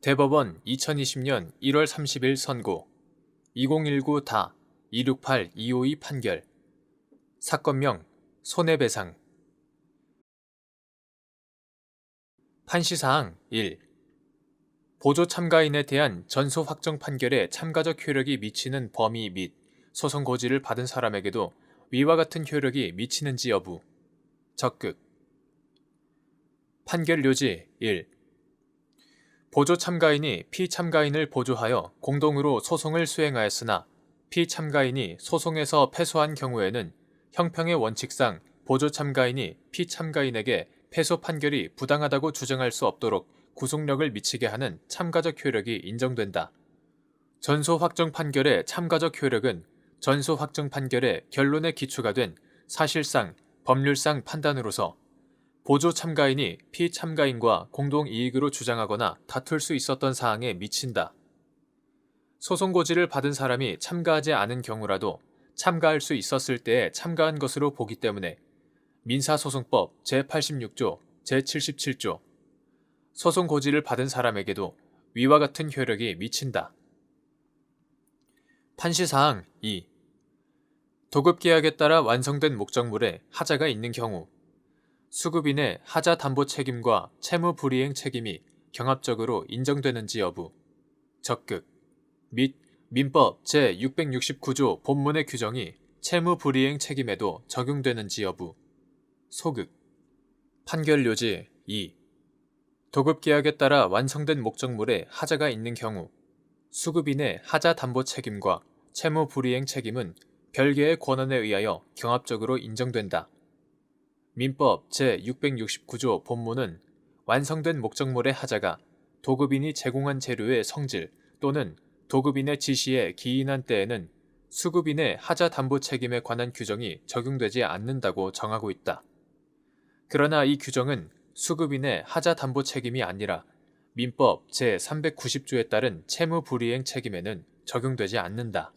대법원 2020년 1월 30일 선고 2019 다 268 252 판결 사건명 손해배상 판시사항 1. 보조 참가인에 대한 전소 확정 판결에 참가적 효력이 미치는 범위 및 소송 고지를 받은 사람에게도 위와 같은 효력이 미치는지 여부. 적극. 판결 요지 1. 보조 참가인이 피참가인을 보조하여 공동으로 소송을 수행하였으나 피참가인이 소송에서 패소한 경우에는 형평의 원칙상 보조 참가인이 피참가인에게 패소 판결이 부당하다고 주장할 수 없도록 구속력을 미치게 하는 참가적 효력이 인정된다. 전소 확정 판결의 참가적 효력은 전소 확정 판결의 결론에 기초가 된 사실상 법률상 판단으로서 보조 참가인이 피참가인과 공동 이익으로 주장하거나 다툴 수 있었던 사항에 미친다. 소송 고지를 받은 사람이 참가하지 않은 경우라도 참가할 수 있었을 때에 참가한 것으로 보기 때문에 민사소송법 제86조, 제77조 소송 고지를 받은 사람에게도 위와 같은 효력이 미친다. 판시사항 2. 도급 계약에 따라 완성된 목적물에 하자가 있는 경우 수급인의 하자 담보 책임과 채무 불이행 책임이 경합적으로 인정되는지 여부. 적극. 및 민법 제669조 본문의 규정이 채무 불이행 책임에도 적용되는지 여부. 소극. 판결 요지 2. 도급 계약에 따라 완성된 목적물에 하자가 있는 경우 수급인의 하자 담보 책임과 채무 불이행 책임은 별개의 권한에 의하여 경합적으로 인정된다. 민법 제669조 본문은 완성된 목적물의 하자가 도급인이 제공한 재료의 성질 또는 도급인의 지시에 기인한 때에는 수급인의 하자 담보 책임에 관한 규정이 적용되지 않는다고 정하고 있다. 그러나 이 규정은 수급인의 하자 담보 책임이 아니라 민법 제390조에 따른 채무 불이행 책임에는 적용되지 않는다.